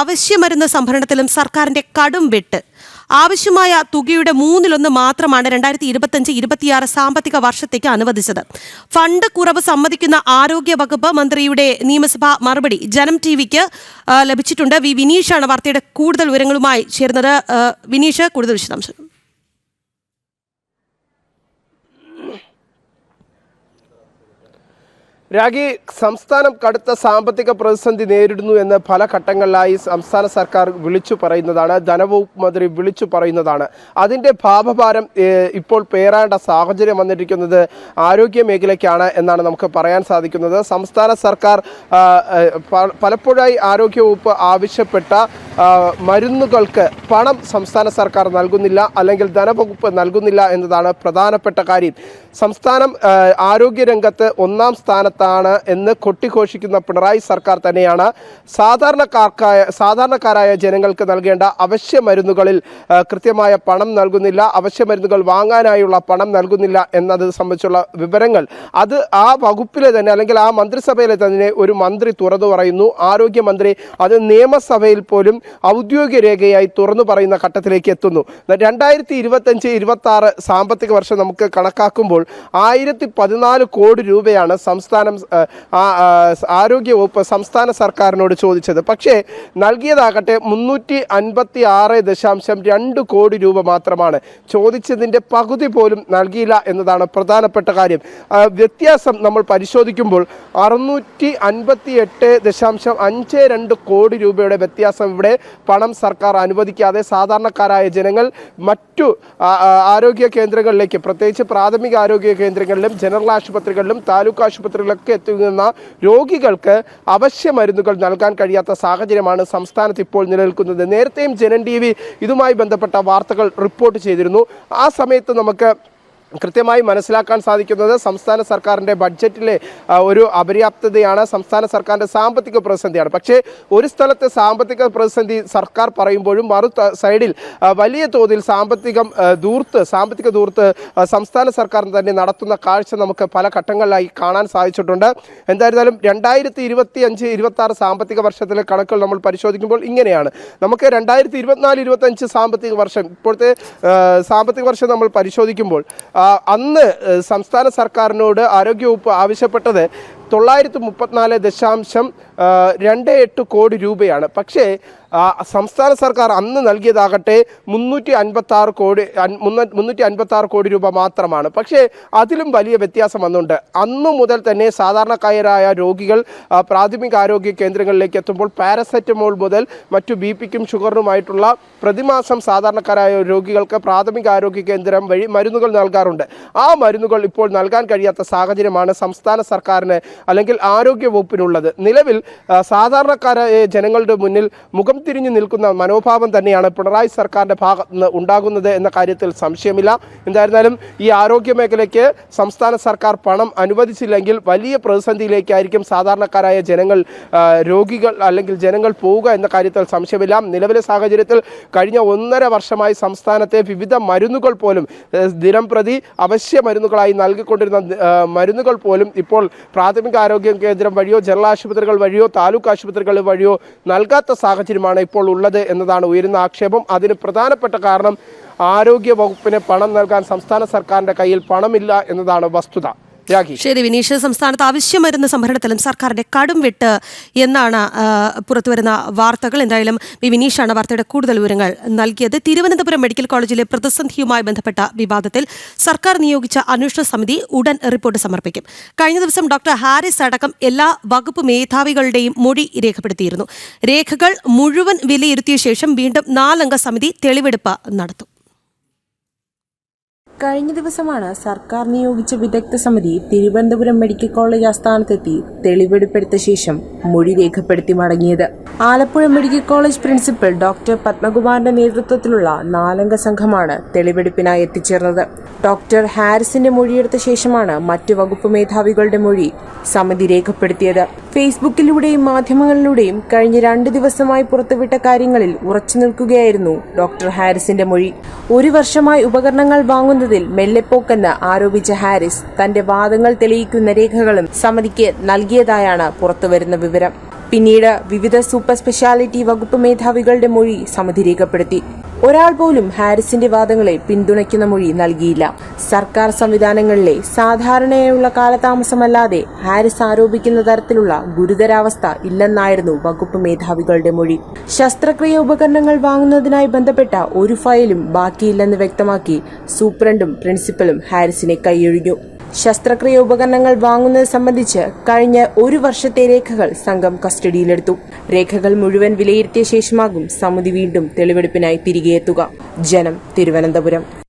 അവശ്യമരുന്ന് സംഭരണത്തിലും സർക്കാരിന്റെ കടും വെട്ട്. ആവശ്യമായ തുകയുടെ മൂന്നിലൊന്ന് മാത്രമാണ് രണ്ടായിരത്തി ഇരുപത്തഞ്ച് ഇരുപത്തിയാറ് സാമ്പത്തിക വർഷത്തേക്ക് അനുവദിച്ചത്. ഫണ്ട് കുറവ് സമ്മതിക്കുന്ന ആരോഗ്യ വകുപ്പ് മന്ത്രിയുടെ നിയമസഭാ മറുപടി ജനം ടി വിക്ക് ലഭിച്ചിട്ടുണ്ട്. വി വിനീഷാണ് വാർത്തയുടെ കൂടുതൽ വിവരങ്ങളുമായി ചേർന്നത് വിനീഷ് കൂടുതൽ വിശദാംശങ്ങൾ. രാഗി സംസ്ഥാനം കടുത്ത സാമ്പത്തിക പ്രതിസന്ധി നേരിടുന്നു എന്ന് പല ഘട്ടങ്ങളിലായി സംസ്ഥാന സർക്കാർ വിളിച്ചു പറയുന്നതാണ് ധനവകുപ്പ് മന്ത്രി വിളിച്ചു പറയുന്നതാണ്. അതിന്റെ ഭാവഭാരം ഇപ്പോൾ പേരാണ്ട സാഹചര്യം വന്നിരിക്കുന്നത് ആരോഗ്യ മേഖലയ്ക്കാണ് എന്നാണ് നമുക്ക് പറയാൻ സാധിക്കുന്നത്. സംസ്ഥാന സർക്കാർ പലപ്പോഴായി ആരോഗ്യവകുപ്പ് ആവശ്യപ്പെട്ട മരുന്നുകൾക്ക് പണം സംസ്ഥാന സർക്കാർ നൽകുന്നില്ല അല്ലെങ്കിൽ ധനവകുപ്പ് നൽകുന്നില്ല എന്നതാണ് പ്രധാനപ്പെട്ട കാര്യം. സംസ്ഥാനം ആരോഗ്യരംഗത്ത് ഒന്നാം സ്ഥാനത്താണ് എന്ന് കൊട്ടിഘോഷിക്കുന്ന പിണറായി സർക്കാർ തന്നെയാണ് സാധാരണക്കാർക്കായ സാധാരണക്കാരായ ജനങ്ങൾക്ക് നൽകേണ്ട അവശ്യ മരുന്നുകളിൽ കൃത്യമായ പണം നൽകുന്നില്ല. അവശ്യ മരുന്നുകൾ വാങ്ങാനായുള്ള പണം നൽകുന്നില്ല എന്നത് സംബന്ധിച്ചുള്ള വിവരങ്ങൾ. അത് ആ വകുപ്പിലെ തന്നെ അല്ലെങ്കിൽ ആ മന്ത്രിസഭയിലെ തന്നെ ഒരു മന്ത്രി തുറന്നു പറയുന്നു. ആരോഗ്യമന്ത്രി അത് നിയമസഭയിൽ പോലും ഔദ്യോഗിക രേഖയായി തുറന്നു പറയുന്ന ഘട്ടത്തിലേക്ക് എത്തുന്നു. രണ്ടായിരത്തി ഇരുപത്തഞ്ച് ഇരുപത്തി ആറ് സാമ്പത്തിക വർഷം നമുക്ക് കണക്കാക്കുമ്പോൾ ആയിരത്തി പതിനാല് കോടി രൂപയാണ് സംസ്ഥാനം ആ, ആ, ആ, ആരോഗ്യ വകുപ്പ് സംസ്ഥാന സർക്കാരിനോട് ചോദിച്ചത്. പക്ഷേ നൽകിയതാകട്ടെ മുന്നൂറ്റി അൻപത്തി ആറ് ദശാംശം രണ്ട് കോടി രൂപ മാത്രമാണ്. ചോദിച്ചതിന്റെ പകുതി പോലും നൽകിയില്ല എന്നതാണ് പ്രധാനപ്പെട്ട കാര്യം. വ്യത്യാസം നമ്മൾ പരിശോധിക്കുമ്പോൾ അറുന്നൂറ്റി അൻപത്തി എട്ട് ദശാംശം അഞ്ച് രണ്ട് കോടി രൂപയുടെ വ്യത്യാസം ഇവിടെ പണം സർക്കാർ അനുവദിക്കാതെ സാധാരണക്കാരായ ജനങ്ങൾ മറ്റു ആരോഗ്യ കേന്ദ്രങ്ങളിലേക്ക് പ്രത്യേകിച്ച് പ്രാഥമിക ആരോഗ്യ കേന്ദ്രങ്ങളിലും ജനറൽ ആശുപത്രികളിലും താലൂക്ക് ആശുപത്രികളിലൊക്കെ എത്തുന്ന രോഗികൾക്ക് അവശ്യ മരുന്നുകൾ നൽകാൻ കഴിയാത്ത സാഹചര്യമാണ് സംസ്ഥാനത്ത് ഇപ്പോൾ നിലനിൽക്കുന്നത്. നേരത്തെയും ജനൻ ടി ഇതുമായി ബന്ധപ്പെട്ട വാർത്തകൾ റിപ്പോർട്ട് ചെയ്തിരുന്നു. ആ സമയത്ത് നമുക്ക് കൃത്യമായി മനസ്സിലാക്കാൻ സാധിക്കുന്നത് സംസ്ഥാന സർക്കാരിന്റെ ബഡ്ജറ്റിലെ ഒരു അപര്യാപ്തതയാണ് സംസ്ഥാന സർക്കാരിന്റെ സാമ്പത്തിക പ്രതിസന്ധിയാണ്. പക്ഷേ ഒരു സ്ഥലത്തെ സാമ്പത്തിക പ്രതിസന്ധി സർക്കാർ പറയുമ്പോഴും മറു സൈഡിൽ വലിയ തോതിൽ സാമ്പത്തികം ദൂർത്ത് സാമ്പത്തിക ദൂർത്ത് സംസ്ഥാന സർക്കാർ തന്നെ നടത്തുന്ന കാഴ്ച നമുക്ക് പല ഘട്ടങ്ങളിലായി കാണാൻ സാധിച്ചിട്ടുണ്ട്. എന്തായിരുന്നാലും രണ്ടായിരത്തി ഇരുപത്തി അഞ്ച് ഇരുപത്തി ആറ് സാമ്പത്തിക വർഷത്തിലെ കണക്കുകൾ നമ്മൾ പരിശോധിക്കുമ്പോൾ ഇങ്ങനെയാണ്. നമുക്ക് രണ്ടായിരത്തി ഇരുപത്തിനാല് ഇരുപത്തഞ്ച് സാമ്പത്തിക വർഷം ഇപ്പോഴത്തെ സാമ്പത്തിക വർഷം നമ്മൾ പരിശോധിക്കുമ്പോൾ അന്ന് സംസ്ഥാന സർക്കാരിനോട് ആരോഗ്യവകുപ്പ് ആവശ്യപ്പെട്ടത് തൊള്ളായിരത്തി മുപ്പത്തിനാല് ദശാംശം രണ്ട് എട്ട് കോടി രൂപയാണ്. പക്ഷേ സംസ്ഥാന സർക്കാർ അന്ന് നൽകിയതാകട്ടെ മുന്നൂറ്റി അൻപത്തി ആറ് കോടി മുന്നൂറ്റി അൻപത്തി ആറ് കോടി രൂപ മാത്രമാണ്. പക്ഷേ അതിലും വലിയ വ്യത്യാസം വന്നുണ്ട് അന്നു മുതൽ തന്നെ സാധാരണക്കാരായ രോഗികൾ പ്രാഥമിക ആരോഗ്യ കേന്ദ്രങ്ങളിലേക്ക് എത്തുമ്പോൾ പാരസെറ്റമോൾ മുതൽ മറ്റു ബി പിക്കും ഷുഗറിനുമായിട്ടുള്ള പ്രതിമാസം സാധാരണക്കാരായ രോഗികൾക്ക് പ്രാഥമിക ആരോഗ്യ കേന്ദ്രം വഴി മരുന്നുകൾ നൽകാറുണ്ട്. ആ മരുന്നുകൾ ഇപ്പോൾ നൽകാൻ കഴിയാത്ത സാഹചര്യമാണ് സംസ്ഥാന സർക്കാരിന് അല്ലെങ്കിൽ ആരോഗ്യ വകുപ്പിനുള്ളത് നിലവിൽ സാധാരണക്കാരായ ജനങ്ങളുടെ മുന്നിൽ മുഖം തിരിഞ്ഞു നിൽക്കുന്ന മനോഭാവം തന്നെയാണ് പിണറായി സർക്കാരിന്റെ ഭാഗത്ത് നിന്ന് ഉണ്ടാകുന്നത് എന്ന കാര്യത്തിൽ സംശയമില്ല. എന്തായിരുന്നാലും ഈ ആരോഗ്യ മേഖലയ്ക്ക് സംസ്ഥാന സർക്കാർ പണം അനുവദിച്ചില്ലെങ്കിൽ വലിയ പ്രതിസന്ധിയിലേക്കായിരിക്കും സാധാരണക്കാരായ ജനങ്ങൾ രോഗികൾ അല്ലെങ്കിൽ ജനങ്ങൾ പോവുക എന്ന കാര്യത്തിൽ സംശയമില്ല. നിലവിലെ സാഹചര്യത്തിൽ കഴിഞ്ഞ ഒന്നര വർഷമായി സംസ്ഥാനത്തെ വിവിധ മരുന്നുകൾ പോലും ദിനം പ്രതി അവശ്യ മരുന്നുകളായി നൽകിക്കൊണ്ടിരുന്ന മരുന്നുകൾ പോലും ഇപ്പോൾ പ്രാഥമിക ആരോഗ്യ കേന്ദ്രം വഴിയോ ജനറൽ ആശുപത്രികൾ വഴിയോ താലൂക്ക് ആശുപത്രികൾ വഴിയോ നൽകാത്ത സാഹചര്യമാണ് ഇപ്പോൾ ഉള്ളത് എന്നതാണ് ഉയരുന്ന ആക്ഷേപം. അതിന് പ്രധാനപ്പെട്ട കാരണം ആരോഗ്യ വകുപ്പിന് പണം നൽകാൻ സംസ്ഥാന സർക്കാരിന്റെ കയ്യിൽ പണമില്ല എന്നതാണ് വസ്തുത. ശരി വിനീഷ് സംസ്ഥാനത്ത് ആവശ്യമരുന്ന് സംഭരണത്തിലും സർക്കാരിന്റെ കടും വെട്ട് എന്നാണ് പുറത്തുവരുന്ന വാർത്തകൾ. എന്തായാലും വി വിനീഷാണ് വാർത്തയുടെ കൂടുതൽ വിവരങ്ങൾ നൽകിയത്. തിരുവനന്തപുരം മെഡിക്കൽ കോളേജിലെ പ്രതിസന്ധിയുമായി ബന്ധപ്പെട്ട വിവാദത്തിൽ സർക്കാർ നിയോഗിച്ച അന്വേഷണ സമിതി ഉടൻ റിപ്പോർട്ട് സമർപ്പിക്കും. കഴിഞ്ഞ ദിവസം ഡോക്ടർ ഹാരിസ് അടക്കം എല്ലാ വകുപ്പ് മേധാവികളുടെയും മൊഴി രേഖപ്പെടുത്തിയിരുന്നു. രേഖകൾ മുഴുവൻ വിലയിരുത്തിയ ശേഷം വീണ്ടും നാലംഗ സമിതി തെളിവെടുപ്പ് നടത്തും. കഴിഞ്ഞ ദിവസമാണ് സർക്കാർ നിയോഗിച്ച വിദഗ്ധ സമിതി തിരുവനന്തപുരം മെഡിക്കൽ കോളേജ് ആസ്ഥാനത്തെത്തി തെളിവെടുപ്പെടുത്ത ശേഷം മൊഴി രേഖപ്പെടുത്തി മടങ്ങിയത്. Alappuzha medical college principal doctor പത്മകുമാറിന്റെ നേതൃത്വത്തിലുള്ള നാലംഗ സംഘമാണ് തെളിവെടുപ്പിനായി എത്തിച്ചേർന്നത്. ഡോക്ടർ ഹാരിസിന്റെ മൊഴിയെടുത്ത ശേഷമാണ് മറ്റു വകുപ്പ് മേധാവികളുടെ മൊഴി സമിതി രേഖപ്പെടുത്തിയത്. ഫേസ്ബുക്കിലൂടെയും മാധ്യമങ്ങളിലൂടെയും കഴിഞ്ഞ രണ്ട് ദിവസമായി പുറത്തുവിട്ട കാര്യങ്ങളിൽ ഉറച്ചു നിൽക്കുകയായിരുന്നു ഡോക്ടർ ഹാരിസിന്റെ മൊഴി. ഒരു വർഷമായി ഉപകരണങ്ങൾ വാങ്ങുന്നതിൽ മെല്ലെപ്പോക്കെന്ന് ആരോപിച്ച ഹാരിസ് തന്റെ വാദങ്ങൾ തെളിയിക്കുന്ന രേഖകളും സമിതിക്ക് നൽകിയതായാണ് പുറത്തുവരുന്ന വിവരം. പിന്നീട് വിവിധ സൂപ്പർ സ്പെഷ്യാലിറ്റി വകുപ്പ് മേധാവികളുടെ മൊഴി സമിതി രേഖപ്പെടുത്തി. ഒരാൾ പോലും ഹാരിസിന്റെ വാദങ്ങളെ പിന്തുണയ്ക്കുന്ന മൊഴി നൽകിയില്ല. സർക്കാർ സംവിധാനങ്ങളിലെ സാധാരണയായുള്ള കാലതാമസമല്ലാതെ ഹാരിസ് ആരോപിക്കുന്ന തരത്തിലുള്ള ഗുരുതരാവസ്ഥ ഇല്ലെന്നായിരുന്നു വകുപ്പ് മേധാവികളുടെ മൊഴി. ശസ്ത്രക്രിയ ഉപകരണങ്ങൾ വാങ്ങുന്നതിനായി ബന്ധപ്പെട്ട ഒരു ഫയലും ബാക്കിയില്ലെന്ന് വ്യക്തമാക്കി സൂപ്രണ്ടും പ്രിൻസിപ്പലും ഹാരിസിനെ കൈയൊഴിഞ്ഞു. ശസ്ത്രക്രിയ ഉപകരണങ്ങൾ വാങ്ങുന്നത് സംബന്ധിച്ച് കഴിഞ്ഞ ഒരു വർഷത്തെ രേഖകൾ സംഘം കസ്റ്റഡിയിലെടുത്തു. രേഖകൾ മുഴുവൻ വിലയിരുത്തിയ ശേഷമാകും സമിതി വീണ്ടും തെളിവെടുപ്പിനായി തിരികെ എത്തുക. ജനം തിരുവനന്തപുരം.